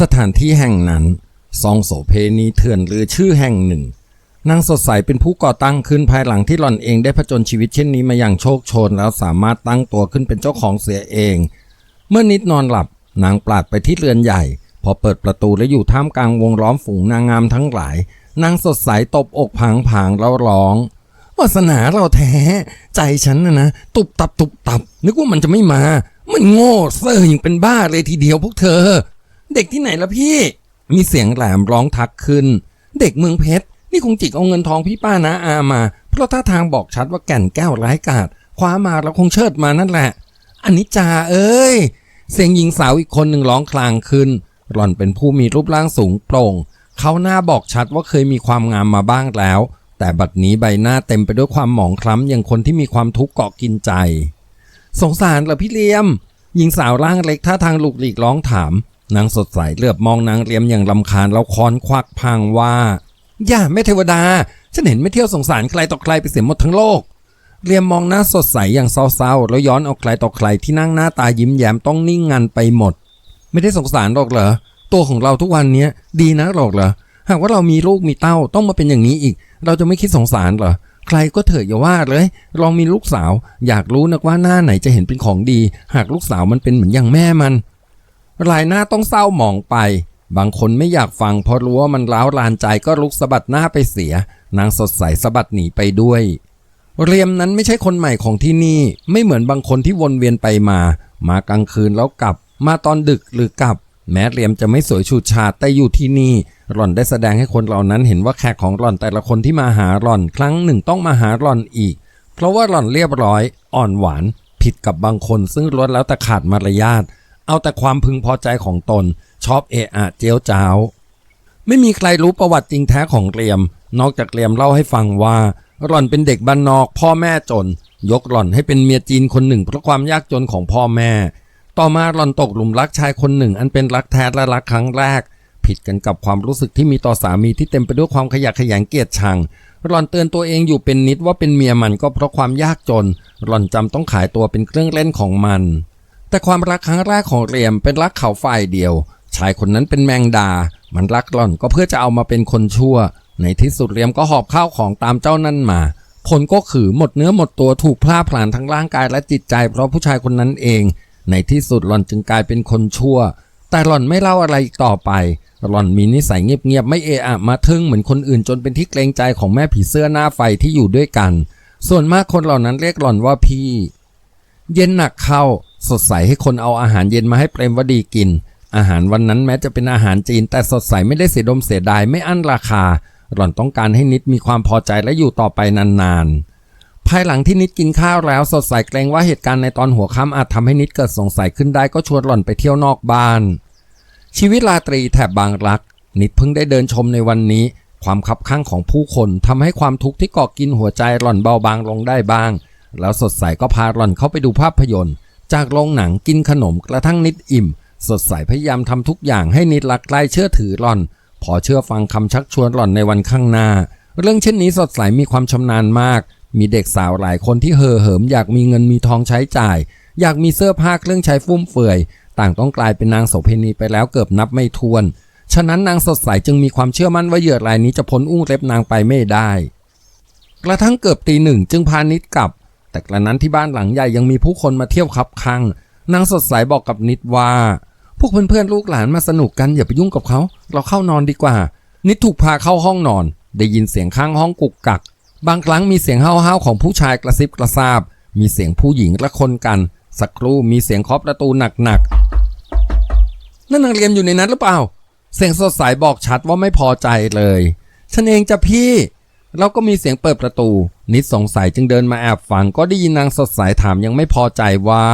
สถานที่แห่งนั้นซองโสเพณีเถื่อนหรือชื่อแห่งหนึ่ง นางสดใสเป็นผู้ก่อตั้งขึ้นภายหลังที่หล่อนเองได้ผจญชีวิตเช่นนี้มาอย่างโชคโชนแล้วสามารถตั้งตัวขึ้นเป็นเจ้าของเสียเอง เมื่อนิดนอนหลับนางปราดไปที่เรือนใหญ่ พอเปิดประตูและอยู่ท่ามกลางวงล้อมฝูงนางงามทั้งหลาย นางสดใสตบอกผางผางๆแล้วร้องวาสนาเราแท้ ใจฉันนะนะ ตุบตับตุบตับ นึกว่ามันจะไม่มา มันโง่เซ่ออย่างเป็นบ้าเลยทีเดียวพวกเธอ เด็กที่ไหนละพี่ มีเสียงแหลมร้องทักขึ้น เด็กเมืองเพชร นี่คงจิกเอาเงินทองพี่ป้านะอามา เพราะท่าทางบอกชัดว่าแก่นแก้วร้ายกาจคว้ามาแล้วคงเชิดมานั่นแหละ อันนี้จ่าเอ้ย เสียงหญิงสาวอีกคนหนึ่งร้องคลางขึ้น หล่อนเป็นผู้มีรูปร่างสูงโปร่ง เขาหน้าบอกชัดว่าเคยมีความงามมาบ้างแล้ว แต่บัดนี้ใบหน้าเต็มไปด้วยความหมองคล้ำอย่างคนที่มีความทุกข์เกาะกินใจ สงสารเหรอพี่เลียม หญิงสาวร่างเล็กท่าทางลุกหลีกร้องถาม นางสดใสเหลือบมองนางเลียมอย่างลำคาญแล้วค้อนควักพังว่า อย่าแม่เทวดา ฉันเห็นไม่เที่ยวสงสารใครต่อใครไปเสียหมดทั้งโลกเรียมมองหน้าสดใสอย่างเศร้าๆ แล้วย้อนเอาใครต่อใครที่นั่งหน้าตายิ้มแย้มต้องนิ่งงันไปหมด ไม่ได้สงสารหรอกเหรอ ตัวของเราทุกวันนี้ดีนะหรอกเหรอ หากว่าเรามีลูกมีเต้าต้องมาเป็นอย่างนี้อีก เราจะไม่คิดสงสารเหรอใครก็เถอะอย่าว่าเลย ลองมีลูกสาว อยากรู้นักว่าหน้าไหนจะเห็นเป็นของดี หากลูกสาวมันเป็นเหมือนอย่างแม่มัน รายหน้าต้องเศร้าหมองไป บางคนไม่อยากฟังเพราะรู้ว่ามันร้าวรานใจก็ลุกสะบัดหน้าไปเสีย นางสดใสสะบัดหนีไปด้วย เรียมนั้นไม่ใช่คนใหม่ของที่นี่ ไม่เหมือนบางคนที่วนเวียนไปมา มากลางคืนแล้วกลับ มาตอนดึกหรือกลับ แม้เรียมจะไม่สวยฉูดฉาดแต่อยู่ที่นี่ หล่อนได้แสดงให้คนเหล่านั้นเห็นว่าแขกของหล่อนแต่ละคนที่มาหาหล่อนครั้งหนึ่งต้องมาหาหล่อนอีก เพราะว่าหล่อนเรียบร้อย อ่อนหวาน ผิดกับบางคนซึ่งล้วนแล้วแต่ขาดมารยาท เอาแต่ความพึงพอใจของตน ชอบเอะอะเจียวจ้าว ไม่มีใครรู้ประวัติจริงแท้ของเรียม นอกจากเรียมเล่าให้ฟังว่า หล่อนเป็นเด็กบ้านนอก พ่อแม่จน ยกหล่อนให้เป็นเมียจีนคนหนึ่งเพราะความยากจนของพ่อแม่ ต่อมาหล่อนตกหลุมรักชายคนหนึ่ง อันเป็นรักแท้และรักครั้งแรก ผิดกันกับความรู้สึกที่มีต่อสามีที่เต็มไปด้วยความขยะแขยงเกลียดชังหล่อนเตือนตัวเองอยู่เป็นนิดว่าเป็นเมียมันก็เพราะความยากจน หล่อนจำต้องขายตัวเป็นเครื่องเล่นของมัน แต่ความรักครั้งแรกของเรียมเป็นรักเขาฝ่ายเดียว ชายคนนั้นเป็นแมงดา มันรักหล่อนก็เพื่อจะเอามาเป็นคนชั่ว ในที่สุดเรียมก็หอบข้าวของตามเจ้านั่นมา ผลก็คือหมดเนื้อหมดตัวถูกพล่าผลาญทั้งร่างกายและจิตใจ เพราะผู้ชายคนนั้นเอง ในที่สุดหล่อนจึงกลายเป็นคนชั่ว แต่หล่อนไม่เล่าอะไรอีกต่อไป หล่อนมีนิสัยเงียบๆไม่เอะอะมาทึ่งเหมือนคนอื่นจนเป็นที่เกรงใจของแม่ผีเสื้อหน้าไฟที่อยู่ด้วยกัน ส่วนมากคนเหล่านั้นเรียกหล่อนว่าพี่ เย็นหนักเข้า สดใสให้คนเอาอาหารเย็นมาให้เปรมวดีกิน อาหารวันนั้นแม้จะเป็นอาหารจีน แต่สดใสไม่ได้เสียดมเสียดายไม่อั้นราคา หล่อนต้องการให้นิดมีความพอใจและอยู่ต่อไปนานๆ ภายหลังที่นิดกินข้าวแล้วสดใสเกรงว่าเหตุการณ์ในตอนหัวค่ำอาจทำให้นิดเกิดสงสัยขึ้นได้ก็ชวนหล่อนไปเที่ยวนอกบ้าน ชีวิตราตรีแถบบางรัก นิดเพิ่งได้เดินชมในวันนี้ ความคับข้างของผู้คนทำให้ความทุกข์ที่เกาะกินหัวใจหล่อนเบาบางลงได้บ้าง แล้วสดใสก็พาหล่อนเข้าไปดูภาพยนตร์ จากโรงหนังกินขนมกระทั่งนิดอิ่ม สดใสพยายามทำทุกอย่างให้นิดรักใกล้เชื่อถือหล่อน พอเชื่อฟังคำชักชวนหล่อนในวันข้างหน้า เรื่องเช่นนี้สดใสมีความชำนาญมาก มีเด็กสาวหลายคนที่เห่อเหิม อยากมีเงินมีทองใช้จ่าย อยากมีเสื้อผ้าเครื่องใช้ฟุ่มเฟือย ต่างต้องกลายเป็นนางโสเภณีไปแล้วเกือบนับไม่ถ้วน ฉะนั้นนางสดใสจึงมีความเชื่อมั่นว่าเหยื่อรายนี้จะพ้นอุ้งเล็บนางไปไม่ได้ กระทั่งเกือบตีหนึ่งจึงพานิดกลับ แต่กระนั้นที่บ้านหลังใหญ่ยังมีผู้คนมาเที่ยวคับคังนางสดใสบอกกับนิดว่า พวกเพื่อนๆลูกหลานมาสนุกกันอย่าไปยุ่งกับเขา เราเข้านอนดีกว่า นิดถูกพาเข้าห้องนอน ได้ยินเสียงข้างห้องกุกกัก บางครั้งมีเสียงห้าวๆของผู้ชายกระซิบกระซาบ มีเสียงผู้หญิงละคนกัน สักครู่มีเสียงเคาะประตูหนักๆนั่นนางเรียมอยู่ในนั้นหรือเปล่า เสียงสดใสบอกชัดว่าไม่พอใจเลย ฉันเองจะพี่ แล้วก็มีเสียงเปิดประตู นิดสงสัยจึงเดินมาแอบฟัง ก็ได้ยินนางสดใสถามยังไม่พอใจว่า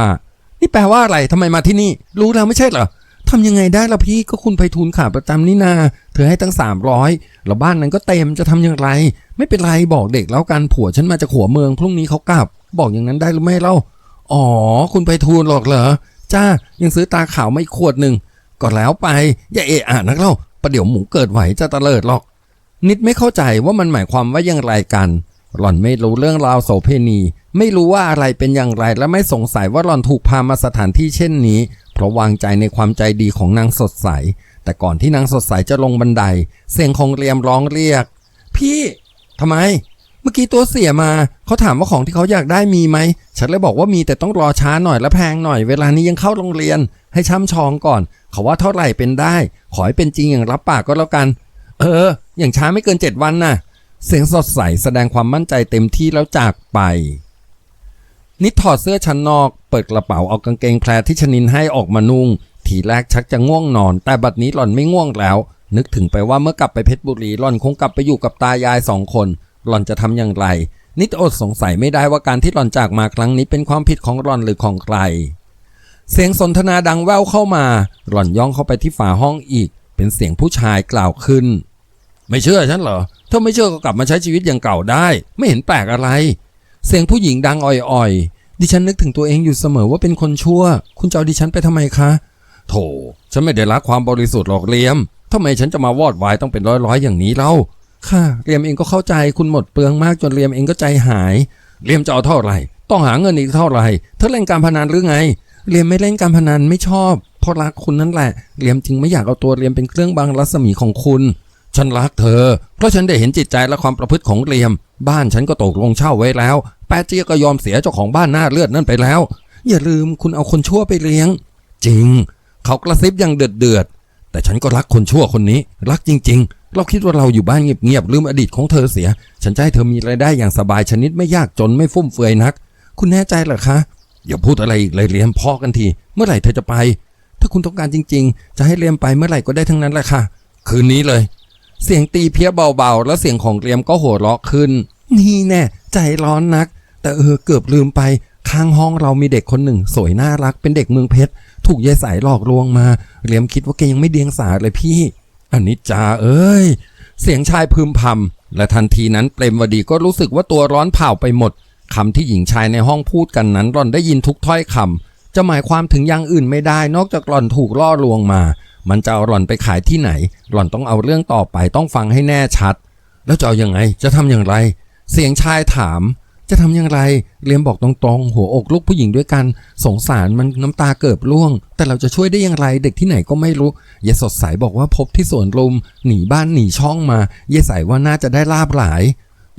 นี่แปลว่าอะไรทำไมมาที่นี่ รู้แล้วไม่ใช่เหรอทำยังไงได้ล่ะพี่ก็คุณไพฑูรย์ขาประจำนี่นา เธอให้ตั้งสามร้อยแล้วบ้านนั้นก็เต็มจะทำอย่างไร ไม่เป็นไรบอกเด็กแล้วกันผัวฉันมาจากหัวเมืองพรุ่งนี้เขากลับ บอกอย่างนั้นได้หรือไม่เล่าอ๋อ คุณไพฑูรย์หรอกเหรอจ้ายังซื้อตาขาวไม่ขวดหนึ่งก็แล้วไปอย่าเอะอะนักเล่าประเดี๋ยวหมูเกิดไหวจะตะเลิดหรอก นิดไม่เข้าใจว่ามันหมายความว่าอย่างไรกัน หล่อนไม่รู้เรื่องราวโสเพณี ไม่รู้ว่าอะไรเป็นอย่างไรและไม่สงสัยว่าหล่อนถูกพามาสถานที่เช่นนี้ เพราะวางใจในความใจดีของนางสดใส แต่ก่อนที่นางสดใสจะลงบันได เสียงของเรียมร้องเรียก พี่ทำไม เมื่อกี้ตัวเสียมา เขาถามว่าของที่เขาอยากได้มีไหม ฉันเลยบอกว่ามีแต่ต้องรอช้าหน่อยและแพงหน่อย เวลานี้ยังเข้าโรงเรียน ให้ช่ำชองก่อน เขาว่าเท่าไหร่เป็นได้ ขอให้เป็นจริงอย่างรับปากก็แล้วกัน เออ อย่างช้าไม่เกินเจ็ดวันน่ะ เสียงสดใสแสดงความมั่นใจเต็มที่แล้วจากไป นิดถอดเสื้อชั้นนอก เปิดกระเป๋าเอากางเกงแพรที่ชนินให้ออกมานุ่ง ทีแรกชักจะง่วงนอน แต่บัดนี้หล่อนไม่ง่วงแล้ว นึกถึงไปว่าเมื่อกลับไปเพชรบุรีหล่อนคงกลับไปอยู่กับตายายสองคน หล่อนจะทำอย่างไร นิดอดสงสัยไม่ได้ว่าการที่หล่อนจากมาครั้งนี้เป็นความผิดของหล่อนหรือของใครเสียงสนทนาดังแว่วเข้ามา หล่อนย่องเข้าไปที่ฝาห้องอีก เป็นเสียงผู้ชายกล่าวขึ้น ไม่เชื่อฉันเหรอ ถ้าไม่เชื่อก็กลับมาใช้ชีวิตอย่างเก่าได้ ไม่เห็นแปลกอะไร เสียงผู้หญิงดังอ่อยๆ ดิฉันนึกถึงตัวเองอยู่เสมอว่าเป็นคนชั่ว คุณจะเอาดิฉันไปทำไมคะ โถ ฉันไม่ได้รักความบริสุทธิ์หรอกเลียมทำไมฉันจะมาวอดวายต้องเป็นร้อยๆอย่างนี้เล่า ค่ะเลียมเองก็เข้าใจคุณหมดเปลืองมากจนเลียมเองก็ใจหาย เลียมจะเอาเท่าไหร่ ต้องหาเงินอีกเท่าไหร่ เธอเล่นการพนันหรือไง เลียมไม่เล่นการพนันไม่ชอบ เพราะรักคุณนั่นแหละเลียมจึงไม่อยากเอาตัวเลียมเป็นเครื่องบังรัศมีของคุณ ฉันรักเธอ เพราะฉันได้เห็นจิตใจและความประพฤติของเลียม บ้านฉันก็ตกลงเช่าไว้แล้ว แปะเจียก็ยอมเสียเจ้าของบ้านหน้าเลือดนั่นไปแล้ว อย่าลืมคุณเอาคนชั่วไปเลี้ยง จริง เขากระซิบอย่างเดือดเดือดแต่ฉันก็รักคนชั่วคนนี้ รักจริง ๆ เราคิดว่าเราอยู่บ้านเงียบๆลืมอดีตของเธอเสีย ฉันจะให้เธอมีรายได้อย่างสบายชนิดไม่ยากจนไม่ฟุ่มเฟือยนัก คุณแน่ใจเหรอคะอย่าพูดอะไรอีกเลยเลียมพอกันที เมื่อไหร่เธอจะไป ถ้าคุณต้องการจริง ๆ จะให้เลียมไปเมื่อไหร่ก็ได้ทั้งนั้นแหละค่ะ คืนนี้เลย เสียงตีเพี้ยเบาๆ แล้วเสียงของเลียมก็หัวเราะขึ้น นี่แน่ใจร้อนนัก แต่เออเกือบลืมไปข้างห้องเรามีเด็กคนหนึ่ง สวยน่ารักเป็นเด็กเมืองเพชร ถูกยายสายหลอกลวงมาเลียมคิดว่าแกยังไม่เดียงสาเลยพี่ อันนี้จาเอ้ย เสียงชายพึมพำและทันทีนั้นเปรมวดีก็รู้สึกว่าตัวร้อนเผาไปหมดคำที่หญิงชายในห้องพูดกันนั้นหล่อนได้ยินทุกถ้อยคำ จะหมายความถึงอย่างอื่นไม่ได้ นอกจากหล่อนถูกล่อลวงมา มันจะเอาหล่อนไปขายที่ไหน หล่อนต้องเอาเรื่องต่อไปต้องฟังให้แน่ชัด แล้วจะเอาอยัางไง จะทำอย่างไร เสียงชายถาม จะทำอย่างไรเลียมบอกตรงๆ หัวอกลูกผู้หญิงด้วยกัน สงสารมันน้ำตาเกิบร่วง แต่เราจะช่วยได้อย่างไร เด็กที่ไหนก็ไม่รู้ยายสดใสบอกว่าพบที่สวนลุมหนีบ้านหนีช่องมายายใสว่าน่าจะได้ลาบหลาย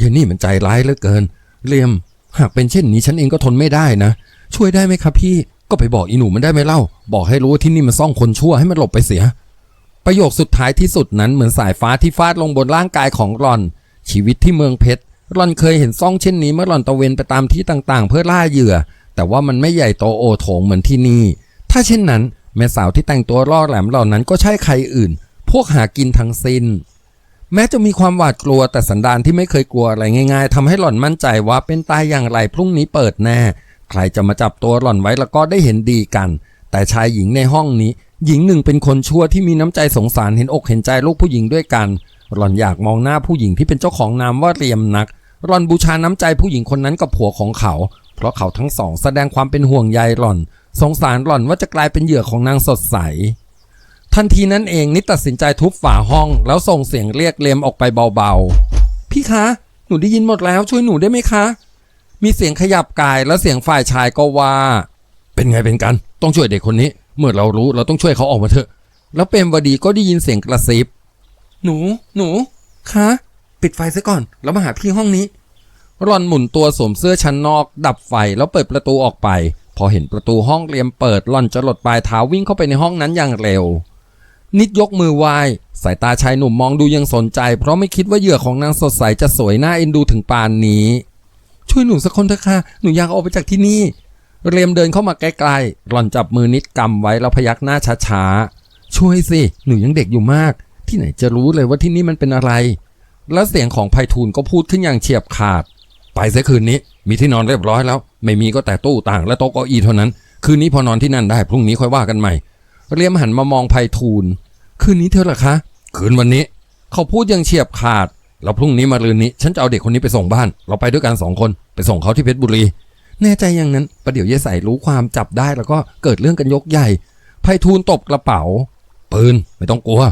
ยายนี่มันใจร้ายเหลือเกินเลียม หากเป็นเช่นนี้ฉันเองก็ทนไม่ได้นะ ช่วยได้ไหมครับพี่ ก็ไปบอกอีหนูมันได้ไหมเล่า บอกให้รู้ว่าที่นี่มันซ่องคนชั่วให้มันหลบไปเสีย ประโยคสุดท้ายที่สุดนั้นเหมือนสายฟ้าที่ฟาดลงบนร่างกายของหลอน ชีวิตที่เมืองเพชรหลอนเคยเห็นซ่องเช่นนี้เมื่อหลอนตะเวนไปตามที่ต่างๆ เพื่อล่าเหยื่อ แต่ว่ามันไม่ใหญ่โตโอโถงเหมือนที่นี่ ถ้าเช่นนั้น แม่สาวที่แต่งตัวล่อแหลมเหล่านั้นก็ใช่ใครอื่น พวกหากินทั้งสิ้น แม้จะมีความหวาดกลัวแต่สันดานที่ไม่เคยกลัวอะไรง่าย ๆทำให้หล่อนมั่นใจว่าเป็นตายอย่างไรพรุ่งนี้เปิดแน่ ใครจะมาจับตัวหล่อนไว้แล้วก็ได้เห็นดีกัน แต่ชายหญิงในห้องนี้ หญิงหนึ่งเป็นคนชั่วที่มีน้ำใจสงสารเห็นอกเห็นใจลูกผู้หญิงด้วยกัน หล่อนอยากมองหน้าผู้หญิงที่เป็นเจ้าของนามว่าเรียมนัก หล่อนบูชาน้ำใจผู้หญิงคนนั้นกับผัวของเขา เพราะเขาทั้งสองแสดงความเป็นห่วงใยหล่อน สงสารหล่อนว่าจะกลายเป็นเหยื่อของนางสดใสทันทีนั้นเองนิดตัดสินใจทุบฝาห้อง แล้วส่งเสียงเรียกเลมออกไปเบาๆ พี่คะ หนูได้ยินหมดแล้วช่วยหนูได้ไหมคะ มีเสียงขยับกายแล้วเสียงฝ่ายชายก็ว่า เป็นไงเป็นกัน ต้องช่วยเด็กคนนี้ เมื่อเรารู้เราต้องช่วยเขาออกมาเถอะ แล้วเปรมวดีก็ได้ยินเสียงกระซิบ หนู หนูคะปิดไฟซะก่อน แล้วมาหาพี่ห้องนี้รอนหมุนตัวสวมเสื้อชั้นนอก ดับไฟแล้วเปิดประตูออกไป พอเห็นประตูห้องเรียมเปิดหล่อนจะหลดปลายเท้าวิ่งเข้าไปในห้องนั้นอย่างเร็ว นิดยกมือไหว้สายตาชายหนุ่มมองดูยังสนใจ เพราะไม่คิดว่าเหยื่อของนางสดใสจะสวยน่าเอ็นดูถึงปานนี้ ช่วยหนูสักคนเถอะค่ะ หนูอยากออกไปจากที่นี่ เรียมเดินเข้ามาใกล้ๆ หล่อนจับมือนิดกำไว้แล้วพยักหน้าช้าๆ ช่วยสิ หนูยังเด็กอยู่มาก ที่ไหนจะรู้เลยว่าที่นี่มันเป็นอะไร แล้วเสียงของไพฑูรย์ก็พูดขึ้นอย่างเฉียบขาด ไปเสียคืนนี้ มีที่นอนเรียบร้อยแล้ว ไม่มีก็แต่ตู้ต่างและโต๊ะเก้าอี้เท่านั้น คืนนี้พอนอนที่นั่นได้ พรุ่งนี้ค่อยว่ากันใหม่ เรียมหันมามองไพฑูรย์คืนนี้เธอเหรอคะ คืนวันนี้ เขาพูดอย่างเฉียบขาด แล้วพรุ่งนี้มารืนนี้ ฉันจะเอาเด็กคนนี้ไปส่งบ้าน เราไปด้วยกันสองคนไปส่งเขาที่เพชรบุรี แน่ใจอย่างนั้นประเดี๋ยวยายใส่รู้ความจับได้แล้วก็เกิดเรื่องกันยกใหญ่ไพฑูรย์ตบกระเป๋า ปืนไม่ต้องกลัว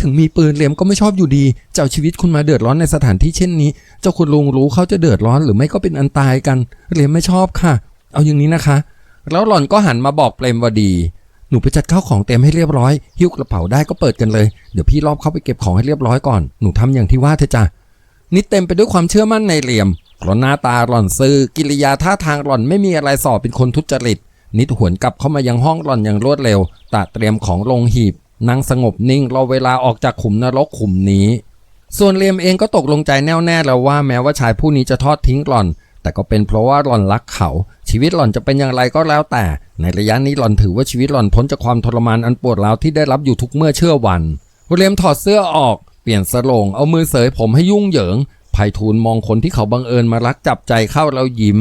ถึงมีปืนเลียมก็ไม่ชอบอยู่ดี เจ้าชีวิตคุณมาเดือดร้อนในสถานที่เช่นนี้ เจ้าคุณลุงรู้เขาจะเดือดร้อนหรือไม่ก็เป็นอันตายกันเลียมไม่ชอบค่ะ เอาอย่างนี้นะคะ แล้วหล่อนก็หันมาบอกเปรมวดีหนูไปจัดข้าวของเต็มให้เรียบร้อย หิ้วกระเป๋าได้ก็เปิดกันเลย เดี๋ยวพี่รอบเข้าไปเก็บของให้เรียบร้อยก่อน หนูทำอย่างที่ว่าเถอจ้ะ นิดเต็มไปด้วยความเชื่อมั่นในเหลี่ยมเพราะหน้าตาหล่อนซื่อกิริยาท่าทางหล่อนไม่มีอะไรสอบเป็นคนทุจริต นิดหวนกลับเข้ามายังห้องหล่อนอย่างรวดเร็วตะเตรียมของลงหีบนั่งสงบนิ่งรอเวลาออกจากขุมนรกขุมนี้ ส่วนเลียมเองก็ตกลงใจแน่วแน่แล้วว่าแม้ว่าชายผู้นี้จะทอดทิ้งหล่อน แต่ก็เป็นเพราะว่าหล่อนรักเขา ชีวิตหล่อนจะเป็นอย่างไรก็แล้วแต่ ในระยะนี้หล่อนถือว่าชีวิตหล่อนพ้นจากความทรมานอันปวดร้าวที่ได้รับอยู่ทุกเมื่อเชื่อวันเลียมถอดเสื้อออก ปลี่ยนสโลงเอามือเสยผมให้ยุ่งเหยิงไพฑูรย์มองคนที่เขาบังเอิญมารักจับใจเข้าแล้วยิ้ม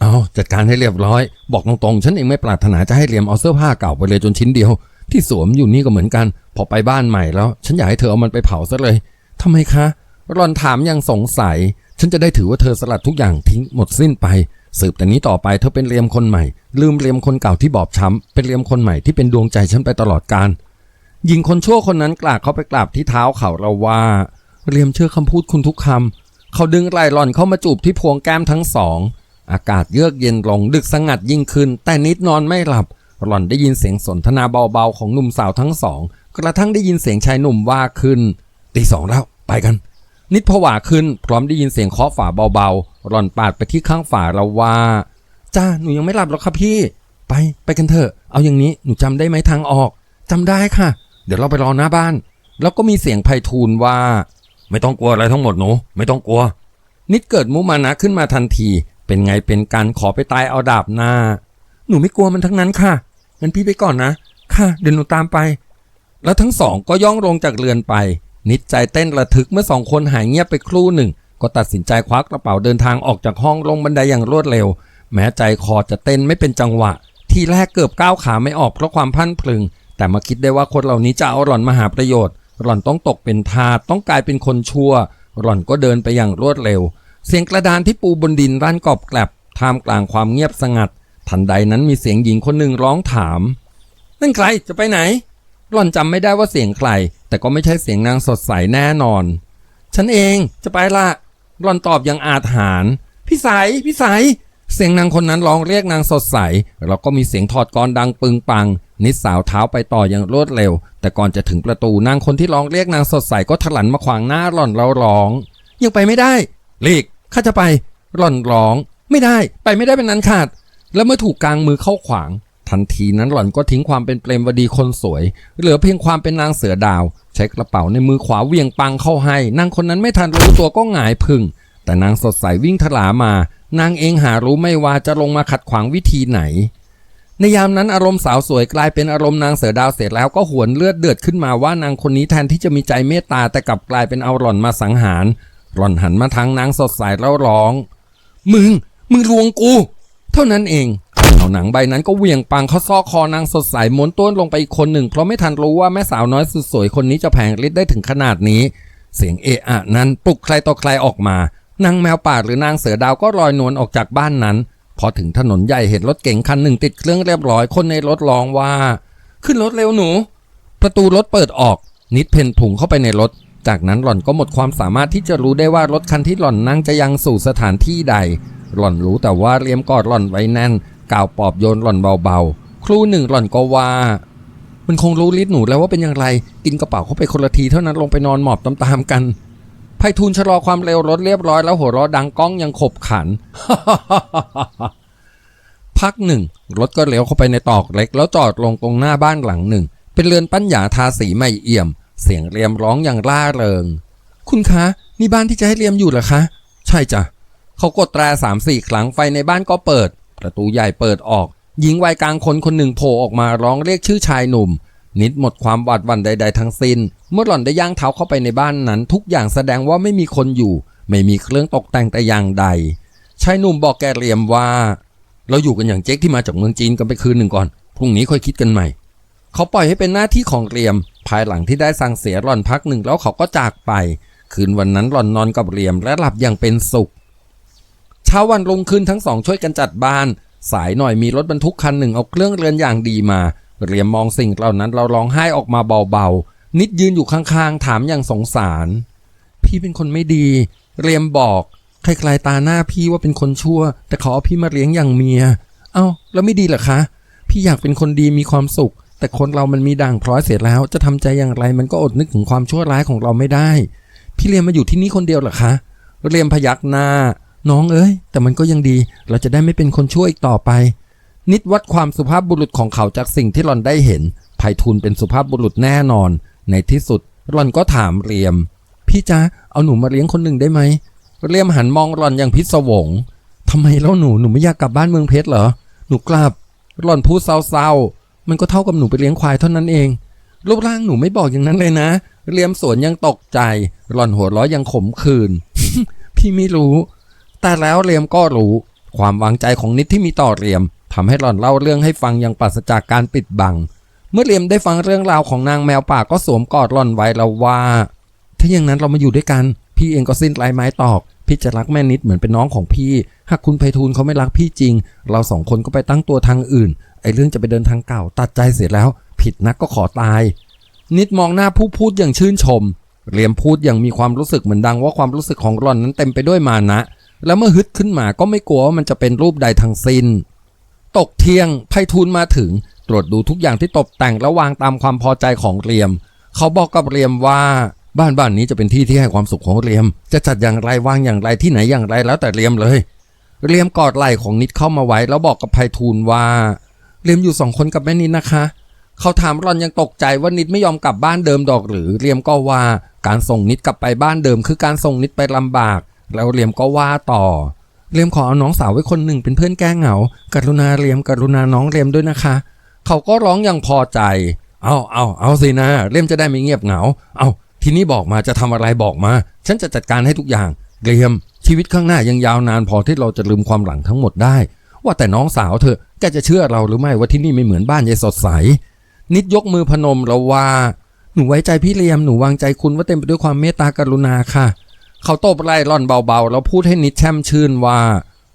เอาจัดการให้เรียบร้อย บอกตรงๆ ฉันเองไม่ปรารถนาจะให้เลียมเอาเสื้อผ้าเก่าไปเลยจนชิ้นเดียว ที่สวมอยู่นี่ก็เหมือนกัน พอไปบ้านใหม่แล้ว ฉันอยากให้เธอเอามันไปเผาซะเลยทำไมคะรอนถามอย่างสงสัย ฉันจะได้ถือว่าเธอสลัดทุกอย่างทิ้งหมดสิ้นไป สืบแต่นี้ต่อไปเธอเป็นเลียมคนใหม่ ลืมเลียมคนเก่าที่บอบช้ำเป็นเลียมคนใหม่ที่เป็นดวงใจฉันไปตลอดกาล หญิงคนชั่วคนนั้นกลากเข้าไปกราบที่เท้าเขาเราว่าเลียมเชื่อคำพูดคุณทุกคำเขาดึงไหล่หล่อนเข้ามาจูบที่พวงแก้มทั้งสอง อากาศเยือกเย็นลงดึกสงัดยิ่งขึ้น แต่นิดนอนไม่หลับ หล่อนได้ยินเสียงสนทนาเบาๆของหนุ่มสาวทั้งสอง กระทั่งได้ยินเสียงชายหนุ่มว่าขึ้นตีสองแล้วไปกัน นิดผวาขึ้น พร้อมได้ยินเสียงเคาะฝาเบาๆ หล่อนปาดไปที่ข้างฝาเราว่าจ้าหนูยังไม่หลับหรอกครับพี่ ไปไปกันเถอะ เอาอย่างนี้หนูจำได้ไหมทางออกจำได้ค่ะ เดี๋ยวเราไปรอหน้าบ้าน แล้วก็มีเสียงไพฑูรย์ว่า ไม่ต้องกลัวอะไรทั้งหมดหนูไม่ต้องกลัว นิดเกิดมุมานะขึ้นมาทันที เป็นไงเป็นการขอไปตายเอาดาบหน้า หนูไม่กลัวมันทั้งนั้นค่ะงั้นพี่ไปก่อนนะ ค่ะเดี๋ยวหนูตามไป แล้วทั้งสองก็ย่องลงจากเรือนไป นิดใจเต้นระทึกเมื่อสองคนหายเงียบไปครู่หนึ่ง ก็ตัดสินใจคว้ากระเป๋าเดินทางออกจากห้องลงบันไดอย่างรวดเร็ว แม้ใจคอจะเต้นไม่เป็นจังหวะ ทีแรกเกือบก้าวขาไม่ออกเพราะความพันพลึง แต่มาคิดได้ว่าคนเหล่านี้จะเอาหล่อนมาหาประโยชน์ หล่อนต้องตกเป็นทาสต้องกลายเป็นคนชั่ว หล่อนก็เดินไปอย่างรวดเร็ว เสียงกระดานที่ปูบนดินรั่นกรอบแกลบท่ามกลางความเงียบสงัด ทันใดนั้นมีเสียงหญิงคนหนึ่งร้องถาม นั่นใครจะไปไหน หล่อนจำไม่ได้ว่าเสียงใคร แต่ก็ไม่ใช่เสียงนางสดใสแน่นอน ฉันเองจะไปละ หล่อนตอบอย่างอาถรรพ์พี่สายพี่สาย เสียงนางคนนั้นร้องเรียกนางสดใส แล้วก็มีเสียงถอดกรดังปึงปัง นิดสาวเท้าไปต่ออย่างรวดเร็ว แต่ก่อนจะถึงประตูนางคนที่ร้องเรียกนางสดใสก็ถลันมาขวางหน้าหล่อนแล้วร้อง ยังไปไม่ได้หลีกข้าจะไป หล่อนร้อง ไม่ได้ไปไม่ได้เป็นนั้นขาด แล้วเมื่อถูกกลางมือเข้าขวาง ทันทีนั้นหล่อนก็ทิ้งความเป็นเปรมวดีคนสวย เหลือเพียงความเป็นนางเสือดาว ใช้กระเป๋าในมือขวาเวียงปังเข้าให้นางคนนั้นไม่ทันรู้ตัวก็หงายพึ่งแต่นางสดใสวิ่งถลามา นางเองหารู้ไม่ว่าจะลงมาขัดขวางวิธีไหน ในยามนั้นอารมณ์สาวสวยกลายเป็นอารมณ์นางเสือดาวเสร็จแล้วก็หวนเลือดเดือดขึ้นมาว่านางคนนี้แทนที่จะมีใจเมตตาแต่กลับกลายเป็นเอาหล่อนมาสังหาร หล่อนหันมาทางนางสดใสแล้วร้อง มึง มึงลวงกู เท่านั้นเองเอาหนังใบนั้นก็เหวี่ยงปังเข้าซอกคอนางสดใสม้วนต้วนลงไปอีกคนหนึ่ง เพราะไม่ทันรู้ว่าแม่สาวน้อยสุดสวยคนนี้จะแผงฤทธิ์ได้ถึงขนาดนี้ เสียงเอะอะนั้นปลุกใครต่อใครออกมา นางแมวป่าหรือนางเสือดาวก็ลอยนวลออกจากบ้านนั้น พอถึงถนนใหญ่เห็นรถเก๋งคันหนึ่งติดเครื่องเรียบร้อยคนในรถร้องว่า ขึ้นรถเร็วหนู ประตูรถเปิดออก นิดเพนถุงเข้าไปในรถ จากนั้นหล่อนก็หมดความสามารถที่จะรู้ได้ว่ารถคันที่หล่อนนั่งจะยังสู่สถานที่ใด หล่อนรู้แต่ว่าเลียมกอดหล่อนไว้แน่นกล่าวปอบโยนหล่อนเบาๆ ครู่หนึ่งหล่อนก็ว่า มันคงรู้ลิ์หนูแล้วว่าเป็นอย่างไร กินกระเป๋าเข้าไปคนละทีเท่านั้นลงไปนอนหมอบตามๆกัน ไพฑูรย์ชะลอความเร็วรถเรียบร้อยแล้วหัวเราะดังก้องยังขบขัน พักหนึ่งรถก็เลี้ยวเข้าไปในตอกเล็ก แล้วจอดลงตรงหน้าบ้านหลังหนึ่ง เป็นเรือนปั้นหยาทาสีไม่เอี่ยม เสียงเรียมร้องอย่างร่าเริง คุณคะนี่บ้านที่จะให้เรียมอยู่เหรอคะ ใช่จ้ะเขากดแตรสามสี่ครั้งไฟในบ้านก็เปิด ประตูใหญ่เปิดออก หญิงวัยกลางคนคนหนึ่งโผล่ออกมาร้องเรียกชื่อชายหนุ่ม นิดหมดความหวาดหวั่นใด ๆ ทั้งสิ้น เมื่อหล่อนได้ย่างเท้าเข้าไปในบ้านนั้น ทุกอย่างแสดงว่าไม่มีคนอยู่ ไม่มีเครื่องตกแต่งแต่อย่างใดชายหนุ่มบอกแกเรียมว่า เราอยู่กันอย่างเจ๊กที่มาจากเมืองจีนกันไปคืนหนึ่งก่อนพรุ่งนี้ค่อยคิดกันใหม่ เขาปล่อยให้เป็นหน้าที่ของเรียม ภายหลังที่ได้สั่งเสียหล่อนพักหนึ่งแล้วเขาก็จากไป คืนวันนั้นหล่อนนอนกับเรียมและหลับอย่างเป็นสุขเช้าวันรุ่งขึ้นทั้งสองช่วยกันจัดบ้าน สายหน่อยมีรถบรรทุกคันหนึ่งเอาเครื่องเรือนอย่างดีมา เรียมมองสิ่งเหล่านั้นเราร้องไห้ออกมาเบาๆ นิดยืนอยู่ข้างๆ ถามอย่างสงสาร พี่เป็นคนไม่ดีเรียมบอกใครๆตาหน้าพี่ว่าเป็นคนชั่ว แต่ขอพี่มาเลี้ยงอย่างเมีย เอ้า แล้วไม่ดีหรอคะ พี่อยากเป็นคนดีมีความสุข แต่คนเรามันมีด่างพร้อยเสียแล้ว จะทำใจอย่างไรมันก็อดนึกถึงความชั่วร้ายของเราไม่ได้ พี่เรียมมาอยู่ที่นี่คนเดียวหรอคะเรียมพยักหน้า น้องเอ้ย แต่มันก็ยังดี เราจะได้ไม่เป็นคนชั่วอีกต่อไป นิดวัดความสุภาพบุรุษของเขาจากสิ่งที่หลอนได้เห็นไพฑูรย์เป็นสุภาพบุรุษแน่นอน ในที่สุดหลอนก็ถามเรียม พี่จ๊ะเอาหนูมาเลี้ยงคนหนึ่งได้ไหมเรียมหันมองหลอนอย่างพิศวงทำไมแล้วหนูหนูไม่อยากกลับบ้านเมืองเพชรเหรอหนูกลับหลอนพูดเศร้าๆมันก็เท่ากับหนูไปเลี้ยงควายเท่านั้นเองรูปร่างหนูไม่บอกอย่างนั้นเลยนะ เรียมสวนยังตกใจ หลอนหัวเราะยังขมขื่นพี่ไม่รู้ แต่แล้วเรียมก็รู้ ความวางใจของนิดที่มีต่อเรียม ทำให้หล่อนเล่าเรื่องให้ฟังอย่างปราศจากการปิดบัง เมื่อเรียมได้ฟังเรื่องราวของนางแมวป่าก็สวมกอดหล่อนไว้แล้วว่า ถ้าอย่างนั้นเรามาอยู่ด้วยกัน พี่เองก็สิ้นลายไม้ตอก พี่จะรักแม่นิดเหมือนเป็นน้องของพี่ หากคุณไพฑูรย์เขาไม่รักพี่จริง เราสองคนก็ไปตั้งตัวทางอื่น ไอ้เรื่องจะไปเดินทางเก่า ตัดใจเสียแล้ว ผิดนักก็ขอตาย นิดมองหน้าผู้พูดอย่างชื่นชมเรียมพูดอย่างมีความรู้สึกเหมือนดังว่าความรู้สึกของหล่อนนั้นเต็มไปด้วยมานะ แล้วเมื่อฮึดขึ้นมาก็ไม่กลัวว่ามันจะเป็นรูปใดทั้งสิ้น ตกเที่ยงไพฑูรย์มาถึง ตรวจดูทุกอย่างที่ตกแต่งและวางตามความพอใจของเรียม เขาบอกกับเรียมว่าบ้านบ้านนี้จะเป็นที่ที่ให้ความสุขของเรียม จะจัดอย่างไรวางอย่างไรที่ไหนอย่างไรแล้วแต่เรียมเลย เรียมกอดไหล่ของนิดเข้ามาไว้ แล้วบอกกับไพฑูรย์ว่า เรียมอยู่สองคนกับแม่นิดนะคะ เขาถามรอนยังตกใจว่านิดไม่ยอมกลับบ้านเดิมดอกหรือ เรียมก็ว่าการส่งนิดกลับไปบ้านเดิม คือการส่งนิดไปลำบาก แล้วเรียมก็ว่าต่อ เรียมขอเอาน้องสาวไว้คนหนึ่งเป็นเพื่อนแก้เหงา กรุณาเรียมกรุณาน้องเรียมด้วยนะคะ เขาก็ร้องอย่างพอใจ เอาเอาเอาสินะ เรียมจะได้ไม่เงียบเหงา เอาทีนี้บอกมาจะทำอะไรบอกมา ฉันจะจัดการให้ทุกอย่าง เรียม ชีวิตข้างหน้ายังยาวนานพอที่เราจะลืมความหลังทั้งหมดได้ ว่าแต่น้องสาวเธอแกจะเชื่อเราหรือไม่ว่าที่นี่ไม่เหมือนบ้านยายสดใส นิดยกมือพนมแล้วว่า หนูไว้ใจพี่เลียม หนูวางใจคุณว่าเต็มไปด้วยความเมตตากรุณาค่ะ เขาตบไล่ร่อนเบาๆ แล้วพูดให้นิดแช่มชื่นว่า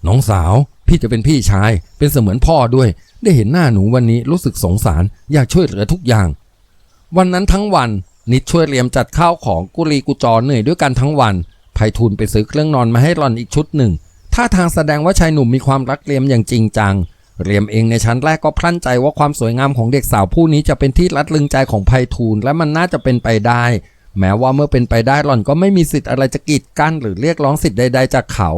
น้องสาว พี่จะเป็นพี่ชาย เป็นเสมือนพ่อด้วย ได้เห็นหน้าหนูวันนี้รู้สึกสงสาร อยากช่วยเหลือทุกอย่าง วันนั้นทั้งวันนิดช่วยเรียมจัดข้าวของกุลีกุจอเหนื่อยด้วยกันทั้งวันไพฑูรย์ไปซื้อเครื่องนอนมาให้ร่อนอีกชุดหนึ่งท่าทางแสดงว่าชายหนุ่มมีความรักเรียมอย่างจริงจัง เรียมเองในชั้นแรกก็พลั่นใจว่าความสวยงามของเด็กสาวผู้นี้จะเป็นที่รัดลึงใจของไพฑูรย์และมันน่าจะเป็นไปได้ แม้ว่าเมื่อเป็นไปได้หล่อนก็ไม่มีสิทธิ์อะไรจะกีดกั้นหรือเรียกร้องสิทธิ์ใดๆจากเขา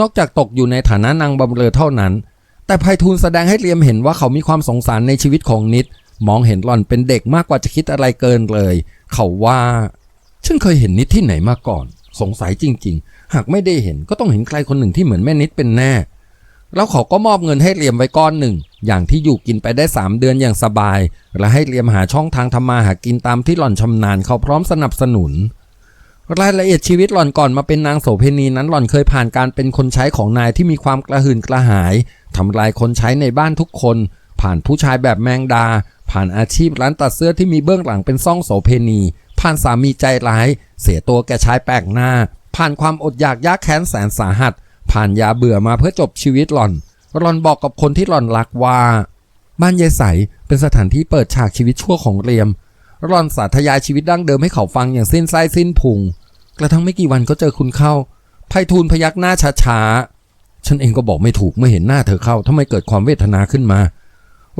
นอกจากตกอยู่ในฐานะนางบำเรอเท่านั้น แต่ไพฑูรย์แสดงให้เรียมเห็นว่าเขามีความสงสารในชีวิตของนิด มองเห็นหล่อนเป็นเด็กมากกว่าจะคิดอะไรเกินเลย เขาว่าฉันเคยเห็นนิดที่ไหนมาก่อน สงสัยจริง ๆ หากไม่ได้เห็นก็ต้องเห็นใครคนหนึ่งที่เหมือนแม่นิดเป็นแน่ แล้วเขาก็มอบเงินให้เรียมไว้ก้อนหนึ่ง อย่างที่อยู่กินไปได้ 3 เดือนอย่างสบาย และให้เรียมหาช่องทางทำมาหากินตามที่หล่อนชำนาญเขาพร้อมสนับสนุน รายละเอียดชีวิตหล่อนก่อนมาเป็นนางโสเพณีนั้นหล่อนเคยผ่านการเป็นคนใช้ของนายที่มีความกระหืนกระหายทำลายคนใช้ในบ้านทุกคน ผ่านผู้ชายแบบแมงดา ผ่านอาชีพร้านตัดเสื้อที่มีเบื้องหลังเป็นซ่องโสเพณี ผ่านสามีใจร้าย เสียตัวแก่ชายแปลกหน้า ผ่านความอดอยากยากแค้นแสนสาหัส ผ่านยาเบื่อมาเพื่อจบชีวิตหล่อน หล่อนบอกกับคนที่หล่อนรักว่า บ้านยายใสเป็นสถานที่เปิดฉากชีวิตชั่วของเรียม หล่อนสาธยายชีวิตดั้งเดิมให้เขาฟังอย่างสิ้นไส้สิ้นพุง กระทั่งไม่กี่วันก็เจอคุณเข้าไพฑูรย์พยักหน้าช้าๆ ฉันเองก็บอกไม่ถูกเมื่อเห็นหน้าเธอเข้าทำไมเกิดความเวทนาขึ้นมา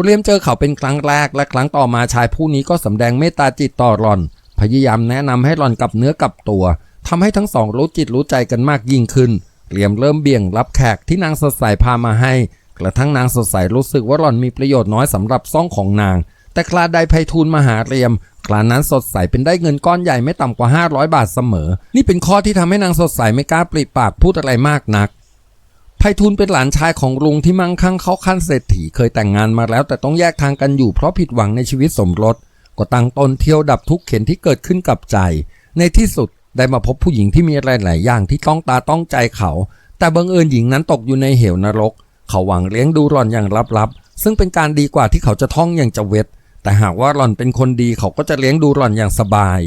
เรียมเจอเขาเป็นครั้งแรกและครั้งต่อมาชายผู้นี้ก็สำแดงเมตตาจิตต่อหล่อน พยายามแนะนำให้หล่อนกลับเนื้อกลับตัวทำให้ทั้งสองรู้จิตรู้ใจกันมากยิ่งขึ้น เรียมเริ่มเบี่ยงรับแขกที่นางสดใสพามาให้ กระทั่งนางสดใสรู้สึกว่าหล่อนมีประโยชน์น้อยสำหรับซ่องของนาง แต่คลาใดไพฑูรย์มาหาเรียมคลานั้นสดใสเป็นได้เงินก้อนใหญ่ไม่ต่ำกว่า 500 บาทเสมอ นี่เป็นข้อที่ทำให้นางสดใสไม่กล้าปริปากพูดอะไรมากนักไพฑูรย์เป็นหลานชายของลุงที่มั่งคั่งเขาขั้นเศรษฐีเคยแต่งงานมาแล้ว แต่ต้องแยกทางกันอยู่เพราะผิดหวังในชีวิตสมรสก็ตั้งตนเที่ยวดับทุกข์เข็นที่เกิดขึ้นกับใจ ในที่สุด ได้มาพบผู้หญิงที่มีอะไรหลายอย่างที่ต้องตาต้องใจเขา แต่บังเอิญหญิงนั้นตกอยู่ในเหวนรก เขาหวังเลี้ยงดูหล่อนอย่างลับๆ ซึ่งเป็นการดีกว่าที่เขาจะท่องอย่างจะเวทแต่หากว่าหล่อนเป็นคนดีเขาก็จะเลี้ยงดูหล่อนอย่างสบาย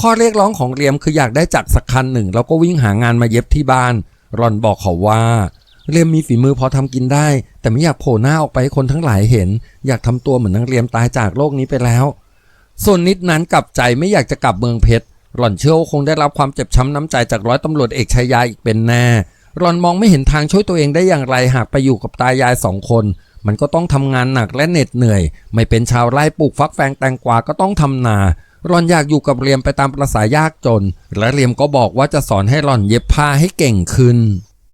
ข้อเรียกร้องของเรียมคืออยากได้จักรสักคันหนึ่ง แล้วก็วิ่งหางานมาเย็บที่บ้าน หล่อนบอกเขาว่า เรียมมีฝีมือพอทำกินได้ แต่ไม่อยากโผล่หน้าออกไปให้คนทั้งหลายเห็น อยากทำตัวเหมือนนางเรียมตายจากโลกนี้ไปแล้ว ส่วนนิดนั้นกลับใจไม่อยากจะกลับเมืองเพชร หล่อนเชื่อว่าคงได้รับความเจ็บช้ำน้ำใจจากร้อยตำรวจเอกชายาอีกเป็นแน่หล่อนมองไม่เห็นทางช่วยตัวเองได้อย่างไรหากไปอยู่กับตายายสองคน มันก็ต้องทำงานหนักและเหน็ดเหนื่อย ไม่เป็นชาวไร่ปลูกฟักแฟงแตงกวาก็ต้องทำนาหล่อนอยากอยู่กับเรียมไปตามประษายากจน และเรียมก็บอกว่าจะสอนให้หล่อนเย็บผ้าให้เก่งขึ้น